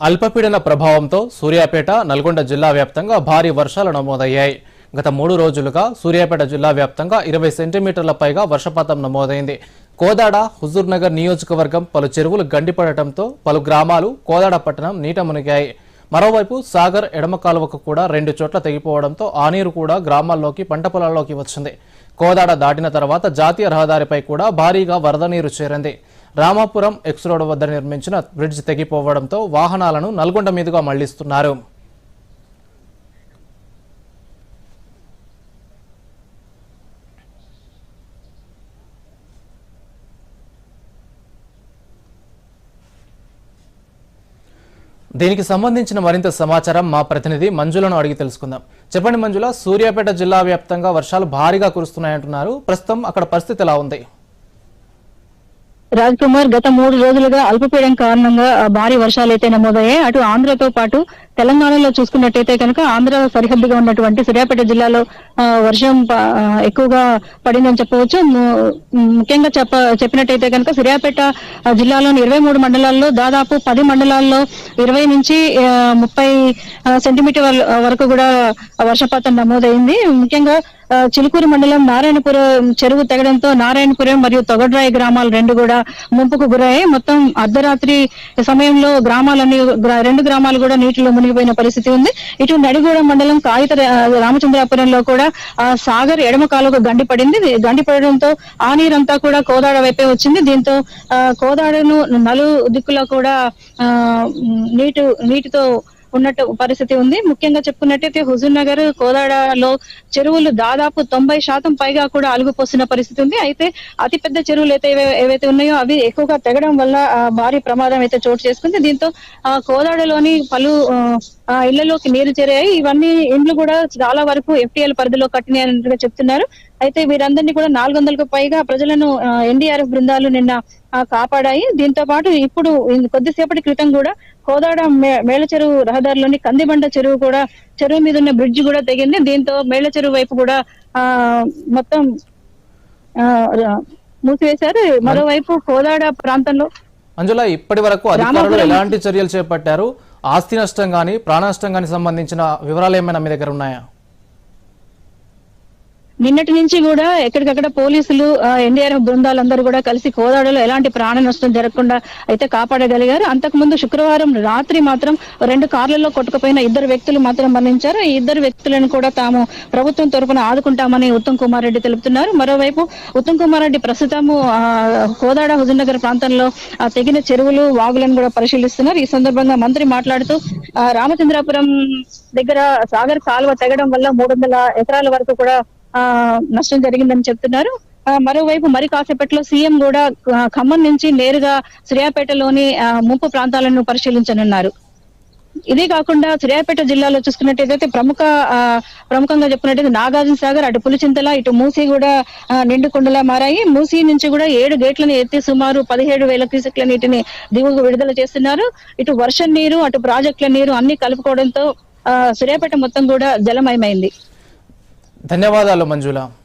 అల్పపీడన ప్రభావంతో సూర్యాపేట నల్గొండ జిల్లా వ్యాప్తంగా భారీ వర్షాలు నమోదయ్యాయి. గత మూడు రోజులుగా సూర్యాపేట జిల్లా వ్యాప్తంగా ఇరవై సెంటీమీటర్ల పైగా వర్షపాతం నమోదైంది. కోదాడ హుజూర్నగర్ నియోజకవర్గం పలు చెరువులు గండిపడటంతో పలు గ్రామాలు కోదాడ పట్టణం నీట మునిగాయి. మరోవైపు సాగర్ ఎడమ కాలువకు కూడా రెండు చోట్ల తెగిపోవడంతో ఆ నీరు కూడా గ్రామాల్లోకి పంట పొలాల్లోకి వచ్చింది. కోదాడ దాటిన తర్వాత జాతీయ రహదారిపై కూడా భారీగా వరద నీరు చేరింది. రామాపురం ఎక్స్ రోడ్ వద్ద నిర్మించిన బ్రిడ్జ్ తెగిపోవడంతో వాహనాలను నల్గొండ మీదుగా మళ్ళిస్తున్నారు. దీనికి సంబంధించిన మరింత సమాచారం మా ప్రతినిధి మంజులను అడిగి తెలుసుకుందాం. చెప్పండి మంజుల సూర్యాపేట జిల్లా వ్యాప్తంగా వర్షాలు భారీగా కురుస్తున్నాయంటున్నారు. ప్రస్తుతం అక్కడ పరిస్థితి ఎలా ఉంది? రాజ్ కుమార్ గత మూడు రోజులుగా అల్పపీడనం కారణంగా భారీ వర్షాలు అయితే నమోదయ్యాయి. అటు ఆంధ్రతో పాటు తెలంగాణలో చూసుకున్నట్టయితే కనుక ఆంధ్ర సరిహద్దుగా ఉన్నటువంటి సూర్యాపేట జిల్లాలో వర్షం ఎక్కువగా పడిందని చెప్పవచ్చు. ముఖ్యంగా చెప్ప చెప్పినట్టయితే కనుక సూర్యాపేట జిల్లాలోని ఇరవై మూడు మండలాల్లో దాదాపు పది మండలాల్లో ఇరవై నుంచి ముప్పై సెంటీమీటర్ వరకు కూడా వర్షపాతం నమోదైంది. ముఖ్యంగా చిలుకూరు మండలం నారాయణపురం చెరువు తెగడంతో నారాయణపురం మరియు తొగడ్రాయి గ్రామాలు రెండు కూడా ముంపుకు గురయ్యాయి. మొత్తం అర్ధరాత్రి సమయంలో గ్రామాలన్నీ రెండు గ్రామాలు కూడా నీటిలో మునిగిపోయిన పరిస్థితి ఉంది. ఇటు నడిగూడ మండలం కాగిత రామచంద్రాపురంలో కూడా ఆ సాగర్ ఎడమ కాలువకు గండి పడింది. గండి పడడంతో ఆ నీరంతా కూడా కోదాడ వైపే వచ్చింది. దీంతో ఆ, కోదాడను నలు దిక్కులో కూడా ఆ, నీటి నీటితో ఉన్నట్టు పరిస్థితి ఉంది. ముఖ్యంగా చెప్పుకున్నట్టయితే హుజూర్ నగర్ కోదాడలో చెరువులు దాదాపు తొంభై శాతం పైగా కూడా అలుగుపోసిన పరిస్థితి ఉంది. అయితే అతి పెద్ద చెరువులు అయితే ఏవైతే ఉన్నాయో అవి ఎక్కువగా తెగడం వల్ల భారీ ప్రమాదం అయితే చోటు చేసుకుంది. దీంతో ఆ, కోదాడలోని పలు ఇళ్ళలోకి నీరు చేరాయి. ఇవన్నీ ఇండ్లు కూడా చాలా వరకు ఎఫ్టీఎల్ పరిధిలో కట్టినాయి అన్నట్టుగా చెప్తున్నారు. అయితే వీరందరినీ కూడా నాలుగు వందలకు పైగా ప్రజలను ఎన్డీఆర్ఎఫ్ బృందాలు నిన్న కాపాడాయి. దీంతో పాటు ఇప్పుడు కొద్దిసేపటి క్రితం కూడా కోదాడ మేళ చెరువు రహదారిలోని కందిబండ చెరువు కూడా చెరువు మీద ఉన్న బ్రిడ్జ్ కూడా తెగింది. దీంతో మేళ చెరువు వైపు కూడా ఆ మొత్తం మూసివేశారు. మరోవైపు కోదాడ ప్రాంతంలో మంజుల ఇప్పటి వరకు అధికారులు ఎలాంటి చర్యలు చేపట్టారు? ఆస్తి నష్టం కానీ ప్రాణ నష్టం కానీ సంబంధించిన వివరాలు ఏమైనా మీ దగ్గర ఉన్నాయా? నిన్నటి నుంచి కూడా ఎక్కడికక్కడ పోలీసులు ఎన్డీఆర్ఎఫ్ బృందాలందరూ కూడా కలిసి కోదాడలో ఎలాంటి ప్రాణ నష్టం జరగకుండా అయితే కాపాడగలిగారు. అంతకుముందు శుక్రవారం రాత్రి మాత్రం రెండు కార్లలో కొట్టుకుపోయిన ఇద్దరు వ్యక్తులు మాత్రం మరణించారు. ఈ ఇద్దరు వ్యక్తులను కూడా తాము ప్రభుత్వం తరపున ఆదుకుంటామని ఉత్తమ్ కుమార్ రెడ్డి తెలుపుతున్నారు. మరోవైపు ఉత్తమ్ కుమార్ రెడ్డి ప్రస్తుతము ఆ, కోదాడ హుజూర్నగర్ ప్రాంతంలో తెగిన చెరువులు వాగులను కూడా పరిశీలిస్తున్నారు. ఈ సందర్భంగా మంత్రి మాట్లాడుతూ రామచంద్రాపురం దగ్గర సాగర్ కాలువ తెగడం వల్ల మూడు వందల ఎకరాల వరకు కూడా నష్టం జరిగిందని చెప్తున్నారు. మరోవైపు మరి కాసేపట్లో సీఎం కూడా ఖమ్మం నుంచి నేరుగా సూర్యాపేటలోని ఆ, ముంపు ప్రాంతాలను పరిశీలించనున్నారు. ఇదే కాకుండా సూర్యాపేట జిల్లాలో చూసుకున్నట్టయితే ప్రముఖ ప్రముఖంగా చెప్పుకున్నట్టయితే నాగార్జున సాగర్ అటు పులిచింతల ఇటు మూసీ కూడా నిండుకుండలా మారాయి. మూసీ నుంచి కూడా ఏడు గేట్లను ఎత్తి సుమారు పదిహేడు వేల క్యూసెక్ల నీటిని దిగువకు విడుదల చేస్తున్నారు. ఇటు వర్షం నీరు అటు ప్రాజెక్టుల నీరు అన్ని కలుపుకోవడంతో ఆ, సూర్యాపేట మొత్తం కూడా జలమయమైంది. ధన్యవాదాలు మంజుల.